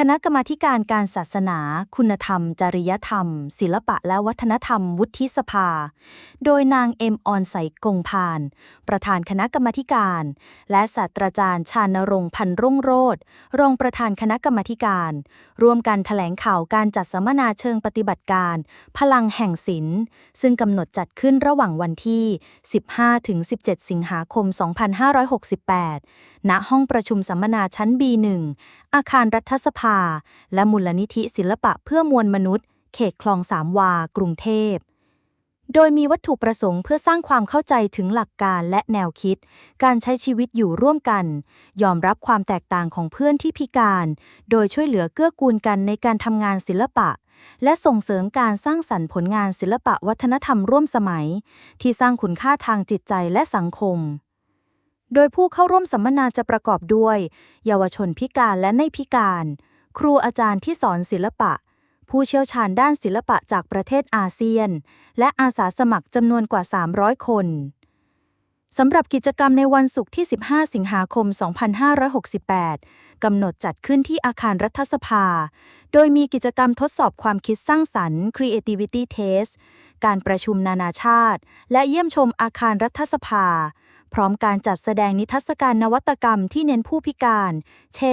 คณะกรรมาการการศาสนา คุณธรรม จริยธรรม ศิลปะและวัฒนธรรม วุฒิสภา โดยนางเอ็มออนใสกงพาน ประธานคณะกรรมาการ และศาสตราจารย์ชานรงค์พันรุ่งโรจน์รองประธานคณะกรรมาการ ร่วมกันแถลงข่าวการจัดสัมมนาเชิงปฏิบัติการ พลังแห่งศิลป์ซึ่งกำหนดจัดขึ้นระหว่างวันที่ 15-17 สิงหาคม 2568 ณห้องประชุมสัมมนาชั้น B1 อาคารรัฐสภาและมูลนิธิศิลปะเพื่อมวลมนุษย์ เขตคลองสามวา กรุงเทพ โดยมีวัตถุประสงค์เพื่อสร้างความเข้าใจถึงหลักการและแนวคิด การใช้ชีวิตอยู่ร่วมกัน ยอมรับความแตกต่างของเพื่อนที่พิการ โดยช่วยเหลือเกื้อกูลกันในการทำงานศิลปะและส่งเสริมการสร้างสรรค์ผลงานศิลปะวัฒนธรรมร่วมสมัย ที่สร้างคุณค่าทางจิตใจและสังคม โดยผู้เข้าร่วมสัมมนาจะประกอบด้วย เยาวชนพิการและไม่พิการ ครูอาจารย์ที่สอนศิลปะ ผู้เชี่ยวชาญด้านศิลปะจากประเทศอาเซียน และอาสาสมัครจำนวนกว่า 300 คนสำหรับกิจกรรมในวันศุกร์ที่ 15 สิงหาคม 2568 กำหนดจัดขึ้นที่อาคารรัฐสภา โดยมีกิจกรรมทดสอบความคิดสร้างสรรค์ Creativity Test การประชุมนานาชาติ และเยี่ยมชมอาคารรัฐสภา พร้อมการจัดแสดงนิทรรศการนวัตกรรมที่เน้นผู้พิการ เช่น